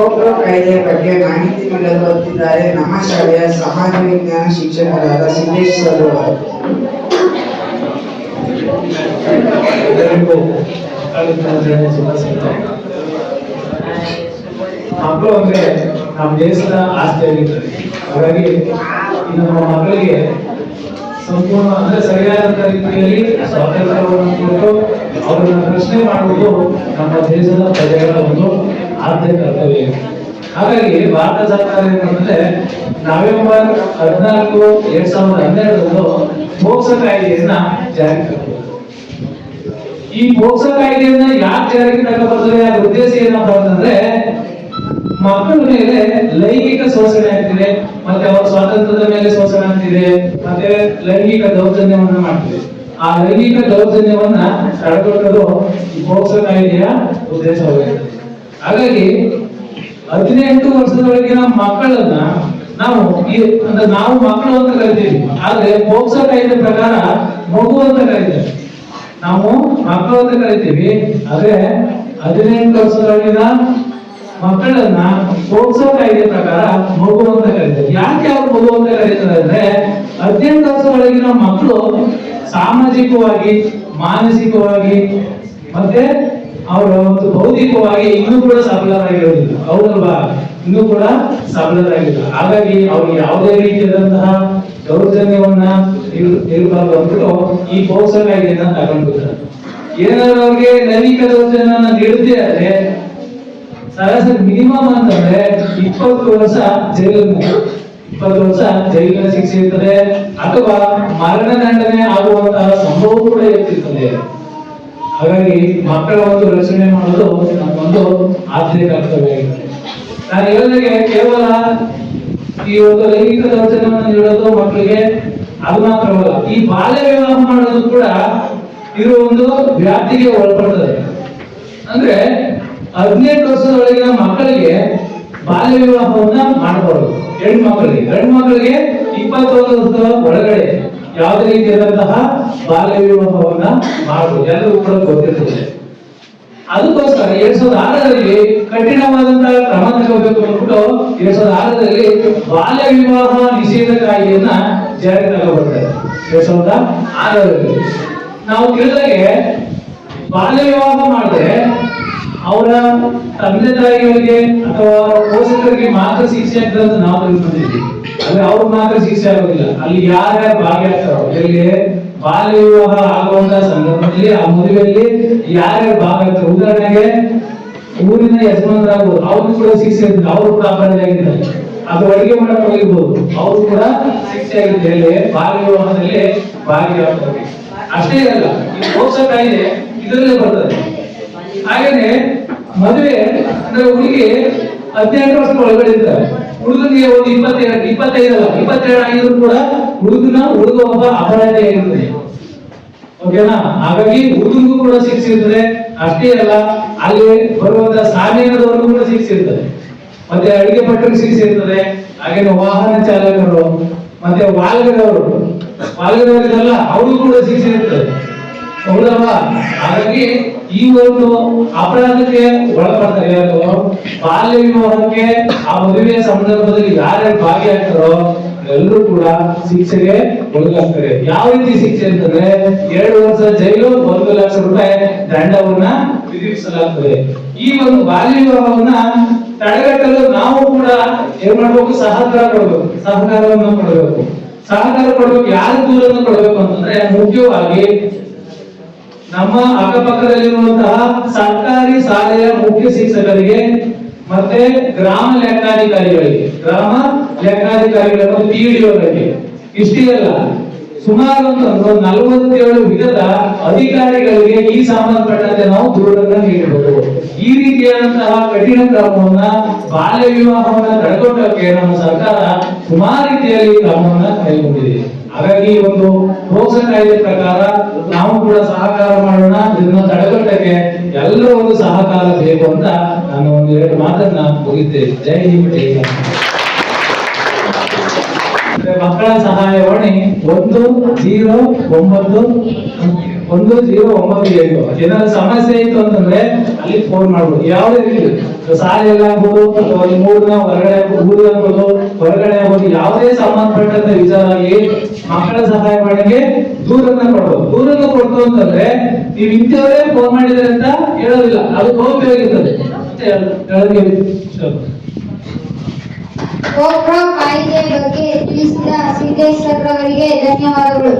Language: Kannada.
ಪೋಕ್ಸೋ ಕಾಯ್ದೆ ಬಗ್ಗೆ ಮಾಹಿತಿ ನೀಡಲು ಬರುತ್ತಿದ್ದಾರೆ ನಮ್ಮ ಶಾಲೆಯ ಸಮಾಜ ವಿಜ್ಞಾನ ಶಿಕ್ಷಕರಾದ ಸಿದ್ದೇಶ್ ಸರ್ ಮಕ್ಕಳ ಅಂದ್ರೆ ನಮ್ಮ ದೇಶದ ಆಸ್ತಿ ಆಗಿರ್ತದೆ ಹಾಗಾಗಿ ನಮ್ಮ ಮಕ್ಕಳಿಗೆ ಸಂಪೂರ್ಣ ಅಂದ್ರೆ ಸರಿಯಾದ ರೀತಿಯಲ್ಲಿ ಸ್ವಾತಂತ್ರ್ಯವನ್ನು ಕೊಟ್ಟು ಅವರನ್ನ ಪ್ರಶ್ನೆ ಮಾಡುವುದು ನಮ್ಮ ದೇಶದ ಪ್ರಜೆಗಳ ಒಂದು ಆದ್ಯ ಕರ್ತವ್ಯ ಹಾಗಾಗಿ ಭಾರತ ಸರ್ಕಾರ ಏನಂದ್ರೆ ನವೆಂಬರ್ ಹದಿನಾಲ್ಕು ಎರಡ್ ಸಾವಿರದ ಹನ್ನೆರಡರಂದು ಪೋಕ್ಸೋ ಕಾಯ್ದೆಯನ್ನ ಜಾರಿಗೆ ತಂದರು. ಈ ಪೋಕ್ಸೋ ಕಾಯ್ದೆಯನ್ನ ಯಾಕೆ ಜಾರಿಗೆ ತಗೊಂಡ್ಬರ್ತಾರೆ ಅದರ ಉದ್ದೇಶ ಏನಪ್ಪ ಅಂತಂದ್ರೆ ಮಕ್ಕಳ ಮೇಲೆ ಲೈಂಗಿಕ ಶೋಷಣೆ ಆಗ್ತಿದೆ, ಮತ್ತೆ ಅವರ ಸ್ವಾತಂತ್ರ್ಯದ ಮೇಲೆ ಶೋಷಣೆ ಆಗ್ತಿದೆ, ಮತ್ತೆ ಲೈಂಗಿಕ ದೌರ್ಜನ್ಯವನ್ನ ಮಾಡ್ತಿದೆ. ಆ ಲೈಂಗಿಕ ದೌರ್ಜನ್ಯವನ್ನ ತಡೆಗಟ್ಟಲು ಈ ಪೋಕ್ಸೋ ಕಾಯ್ದೆಯ ಉದ್ದೇಶವಾಗಿದೆ ಹಾಗಾಗಿ ಹದಿನೆಂಟು ವರ್ಷದೊಳಗಿನ ಮಕ್ಕಳನ್ನ ನಾವು ಈ ಅಂದ್ರೆ ನಾವು ಮಕ್ಕಳು ಅಂತ ಕರಿತೀವಿ. ಆದ್ರೆ ಪೋಕ್ಸ ಕಾಯ್ದೆ ಪ್ರಕಾರ ಮಗು ಅಂತ ಕರೀತಾರೆ ನಾವು ಮಕ್ಕಳು ಅಂತ ಕರಿತೀವಿ. ಆದ್ರೆ ಹದಿನೆಂಟು ವರ್ಷದೊಳಗಿನ ಮಕ್ಕಳನ್ನ ಪೋಕ್ಸ ಕಾಯ್ದೆ ಪ್ರಕಾರ ಮಗು ಅಂತ ಕರೀತಾರೆ ಯಾಕೆ ಅವ್ರು ಮಗು ಅಂತ ಕರೀತಾರೆ ಅಂದ್ರೆ ಹದಿನೆಂಟು ವರ್ಷದೊಳಗಿನ ಮಕ್ಕಳು ಸಾಮಾಜಿಕವಾಗಿ, ಮಾನಸಿಕವಾಗಿ, ಮತ್ತೆ ಅವರ ಒಂದು ಭೌತಿಕವಾಗಿ ಇನ್ನೂ ಕೂಡ ಸಬಲರಾಗಿರೋದಿಲ್ಲ. ಹೌದಲ್ವಾ? ಇನ್ನೂ ಕೂಡ ಸಬಲರಾಗಿಲ್ಲ ಹಾಗಾಗಿ ಅವ್ರಿಗೆ ಯಾವುದೇ ರೀತಿಯಾದಂತಹ ದೌರ್ಜನ್ಯವನ್ನ ಇರ್- ಇರಬಾರ್ದು ಅಂದ್ಬಿಟ್ಟು ಈ ಪೋಕ್ಸೋ ಕಾಯ್ದೆಯನ್ನ ತಗೊಂಡ್ಬಿಡ್ತಾರೆ ಏನಾದ್ರು ಅವ್ರಿಗೆ ಲೈಂಗಿಕ ದೌರ್ಜನ್ಯ ನೀಡದೇ ಆದ್ರೆ, ಸರಾಸರಿ ಮಿನಿಮಮ್ ಅಂತಂದ್ರೆ ಇಪ್ಪತ್ತು ವರ್ಷ ಜೈಲು ಇಪ್ಪತ್ತು ವರ್ಷ ಜೈಲಿನ ಶಿಕ್ಷೆ ಇರ್ತದೆ, ಅಥವಾ ಮರಣದಂಡನೆ ಆಗುವಂತಹ ಸಂಭವ ಕೂಡ ಇರ್ತಿರ್ತದೆ. ಹಾಗಾಗಿ ಮಕ್ಕಳ ಒಂದು ರಚನೆ ಮಾಡೋದು ನಮ್ಮೊಂದು ಆದ್ಯ ಕರ್ತವ್ಯ ಆಗಿದೆ. ನಾನು ಹೇಳಿದಾಗೆ ಕೇವಲ ಈ ಒಂದು ಲೈಂಗಿಕ ದೌರ್ಜನ್ಯವನ್ನು ನೀಡೋದು ಮಕ್ಕಳಿಗೆ ಅದು ಮಾತ್ರವಲ್ಲ ಈ ಬಾಲ್ಯ ವಿವಾಹ ಮಾಡೋದು ಕೂಡ ಇದು ಒಂದು ವ್ಯಾಪ್ತಿಗೆ ಒಳಪಡ್ತದೆ. ಅಂದ್ರೆ ಹದಿನೆಂಟು ವರ್ಷದೊಳಗಿನ ಮಕ್ಕಳಿಗೆ ಬಾಲ್ಯ ವಿವಾಹವನ್ನ ಮಾಡಬಾರದು ಹೆಣ್ಮಕ್ಳಿಗೆ ಹೆಣ್ಮಕ್ಳಿಗೆ ಇಪ್ಪತ್ತೊಂದು ವರ್ಷದ ಯಾವುದೇ ರೀತಿಯಾದಂತಹ ಬಾಲ್ಯ ವಿವಾಹವನ್ನ ಮಾಡಬಹುದು ಎಲ್ಲರೂ ಕೂಡ ಗೊತ್ತಿರ್ತದೆ. ಅದಕ್ಕೋಸ್ಕರ ಎರಡ್ ಸಾವಿರದ ಆರರಲ್ಲಿ ಕಠಿಣವಾದಂತಹ ಕ್ರಮ ತಗೋಬೇಕು ಅಂದ್ಬಿಟ್ಟು ಎರಡ್ ಸಾವಿರದ ಆರರಲ್ಲಿ ಬಾಲ್ಯ ವಿವಾಹ ನಿಷೇಧ ಕಾಯ್ದೆಯನ್ನ ಜಾರಿಗೆ ತಗೋಬರ್ತಾರೆ ಎರಡ್ ಸಾವಿರದ ಆರರಲ್ಲಿ. ನಾವು ತಿಳಿದಾಗೆ ಬಾಲ್ಯ ವಿವಾಹ ಮಾಡಿದ್ರೆ ಅವರ ತಂದೆ ತಾಯಿಗಳಿಗೆ ಅಥವಾ ಪೋಷಕರಿಗೆ ಮಾತ್ರ ಶಿಕ್ಷೆ ಆಗ್ತದೆ ಅಂತ ನಾವು ತಿಳ್ಕೊಂಡಿದ್ವಿ ಅಂದ್ರೆ ಅವ್ರ ಮಾತ್ರ ಶಿಕ್ಷೆ ಆಗೋದಿಲ್ಲ. ಅಲ್ಲಿ ಯಾರ್ಯಾರು ಭಾಗಿಯಾಗ್ತಾರೋ ಎಲ್ಲಿ ಬಾಲ್ಯ ವಿವಾಹ ಆಗುವಂತ ಸಂದರ್ಭದಲ್ಲಿ ಆ ಮದುವೆಯಲ್ಲಿ ಯಾರ್ಯಾರು ಭಾಗಿಯಾಗ್ತಾರೆ ಉದಾಹರಣೆಗೆ ಊರಿನ ಯಜಮಾನರಾಗ್ಬೋದು. ಅವ್ರು ಕೂಡ ಶಿಕ್ಷೆ ಇರ್ತದೆ ಅವರು ಕೂಡ ಅಪರಾಧ ಆಗಿದ್ದಾರೆ. ಅದು ಅಡಿಗೆ ಮಾಡಕ್ ಹೋಗಿರ್ಬೋದು. ಅವ್ರು ಕೂಡ ಶಿಕ್ಷೆ ಆಗಿದೆ ಅಲ್ಲಿ ಬಾಲ್ಯ ವಿವಾಹದಲ್ಲಿ ಭಾಗಿಯಾಗ್ತಾರೆ. ಅಷ್ಟೇ ಇರಲ್ಲ ಈ ಕಾಯ್ದೆ ಇದರಲ್ಲೇ ಬರ್ತದೆ. ಹಾಗೇನೆ ಮದುವೆ ಅಂದ್ರೆ ಹುಡುಗಿ ಹದಿನೆಂಟು ವರ್ಷದ ಒಳಗಡೆ ಇರ್ತಾರೆ. ಹುಡುಗನಿಗೆ ಒಂದು ಇಪ್ಪತ್ತೆರಡು ಇಪ್ಪತ್ತೈದು ಅಲ್ಲ ಇಪ್ಪತ್ತೆರಡು ಆಗಿದ್ರು ಕೂಡ ಹುಡುಗನ ಹುಡುಗ ಒಬ್ಬ ಅಪರಾಧಿ ಇರುತ್ತದೆ ಓಕೆನಾ ಹಾಗಾಗಿ ಹುಡುಗನಿಗೂ ಕೂಡ ಶಿಕ್ಷೆ ಇರ್ತದೆ. ಅಷ್ಟೇ ಅಲ್ಲ, ಅಲ್ಲಿ ಬರುವಂತ ಸಾಧನದವರೆಗೂ ಕೂಡ ಶಿಕ್ಷೆ ಇರ್ತದೆ. ಮತ್ತೆ ಅಡಿಗೆ ಭಟ್ರಿಗೆ ಶಿಕ್ಷೆ ಇರ್ತದೆ. ಹಾಗೇನೆ ವಾಹನ ಚಾಲಕರು, ಮತ್ತೆ ವಾಲ್ಗದವರು. ವಾಲ್ಗದವರಿಗೆಲ್ಲ ಅವರು ಕೂಡ ಶಿಕ್ಷೆ ಇರ್ತದೆ. ಹೌದಲ್ವಾ? ಹಾಗಾಗಿ ಈ ಒಂದು ಅಪರಾಧಕ್ಕೆ ಒಳಪಡ್ತಾರೆ ಬಾಲ್ಯ ವಿವಾಹಕ್ಕೆ ಆ ಮದುವೆಯ ಸಂದರ್ಭದಲ್ಲಿ ಯಾರ್ಯಾರು ಭಾಗಿಯಾಗ್ತಾರೋ ಎಲ್ಲರೂ ಕೂಡ ಶಿಕ್ಷೆಗೆ ಒಳಗಾಗ್ತಾರೆ. ಯಾವ ರೀತಿ ಶಿಕ್ಷೆ ಅಂತಂದ್ರೆ ಎರಡು ವರ್ಷ ಜೈಲು, ಒಂದು ಲಕ್ಷ ರೂಪಾಯಿ ದಂಡವನ್ನ ವಿಧಿಸಲಾಗ್ತದೆ. ಈ ಒಂದು ಬಾಲ್ಯ ವಿವಾಹವನ್ನ ತಡೆಗಟ್ಟಲು ನಾವು ಕೂಡ ಏನ್ ಮಾಡ್ಬೇಕು? ಸಹಕಾರ ಕೊಡ್ಬೇಕು. ಸಹಕಾರವನ್ನು ಕೊಡಬೇಕು. ಸಹಕಾರ ಕೊಡ್ಬೇಕು. ಯಾರು ದೂರನ್ನು ಕೊಡ್ಬೇಕು ಅಂತಂದ್ರೆ ಮುಖ್ಯವಾಗಿ ನಮ್ಮ ಅಕ್ಕಪಕ್ಕದಲ್ಲಿರುವಂತಹ ಸರ್ಕಾರಿ ಶಾಲೆಯ ಮುಖ್ಯ ಶಿಕ್ಷಕರಿಗೆ, ಮತ್ತೆ ಗ್ರಾಮ ಲೆಕ್ಕಾಧಿಕಾರಿಗಳಿಗೆ, ಗ್ರಾಮ ಲೆಕ್ಕಾಧಿಕಾರಿಗಳನ್ನು ಪಿಡಿಒಗಳಿಗೆ ಇಷ್ಟೇ ಅಲ್ಲ ಸುಮಾರು ಒಂದು ನಲವತ್ತೇಳು ವಿಧದ ಅಧಿಕಾರಿಗಳಿಗೆ ಈ ಸಂಬಂಧಪಟ್ಟಂತೆ ನಾವು ದೂರನ್ನ ನೀಡಬಹುದು ಈ ರೀತಿಯಾದಂತಹ ಕಠಿಣ ಕ್ರಮವನ್ನ, ಬಾಲ್ಯ ವಿವಾಹವನ್ನ ತಡೆಗಟ್ಟಕ್ಕೆ ನಮ್ಮ ಸರ್ಕಾರ ಸುಮಾರು ರೀತಿಯಲ್ಲಿ ಕ್ರಮವನ್ನ ಕೈಗೊಂಡಿದೆ. ಹಾಗಾಗಿ ಒಂದು ಪೋಕ್ಸೋ ಕಾಯ್ದೆ ಪ್ರಕಾರ ನಾವು ಕೂಡ ಸಹಕಾರ ಮಾಡೋಣ, ಇದನ್ನ ತಡೆಗಟ್ಟಕ್ಕೆ ಎಲ್ಲರೂ ಒಂದು ಸಹಕಾರ ಬೇಕು ಅಂತ ನಾನು ಒಂದು ಎರಡು ಮಾತನ್ನ ಮುಗಿದ್ದೇನೆ ಜೈ ಹಿಂದ್, ಜೈ ಮಕ್ಕಳ ಸಹಾಯವಾಣಿ ಒಂದು ಜೀರೋ ಒಂಬತ್ತು, ಒಂದು ಜೀರೋ ಒಂಬತ್ತು ಏಳು. ಏನಾದ್ರು ಸಮಸ್ಯೆ ಇತ್ತು ಅಂತಂದ್ರೆ ಅಲ್ಲಿ ಫೋನ್ ಮಾಡ್ಬೋದು. ಯಾವುದೇ ರೀತಿ ಶಾಲೆಯಲ್ಲಿ ಆಗ್ಬೋದು, ಅಥವಾ ನಿಮ್ಮ ಊರಿನ ಹೊರಗಡೆ ಊರಿಗೆ ಆಗ್ಬೋದು, ಹೊರಗಡೆ ಆಗ್ಬೋದು, ಯಾವುದೇ ಸಂಬಂಧಪಟ್ಟಂತ ವಿಚಾರವಾಗಿ ಮಕ್ಕಳ ಸಹಾಯ ಮಾಡಿಗೆ ದೂರನ್ನ ಕೊಡೋದು. ದೂರನ್ನ ಕೊಡ್ತು ಅಂತಂದ್ರೆ ನೀವು ಇಂಥವರೇ ಫೋನ್ ಮಾಡಿದ್ರೆ ಅಂತ ಹೇಳೋದಿಲ್ಲ. ಅದು ಗೌಪ್ಯವಾಗಿರ್ತದೆ. ಕಾಯ್ದೆ ಬಗ್ಗೆ ತಿಳಿಸಿದ ಸಿದ್ದೇಶ್ವರ್ ಅವರಿಗೆ ಧನ್ಯವಾದಗಳು.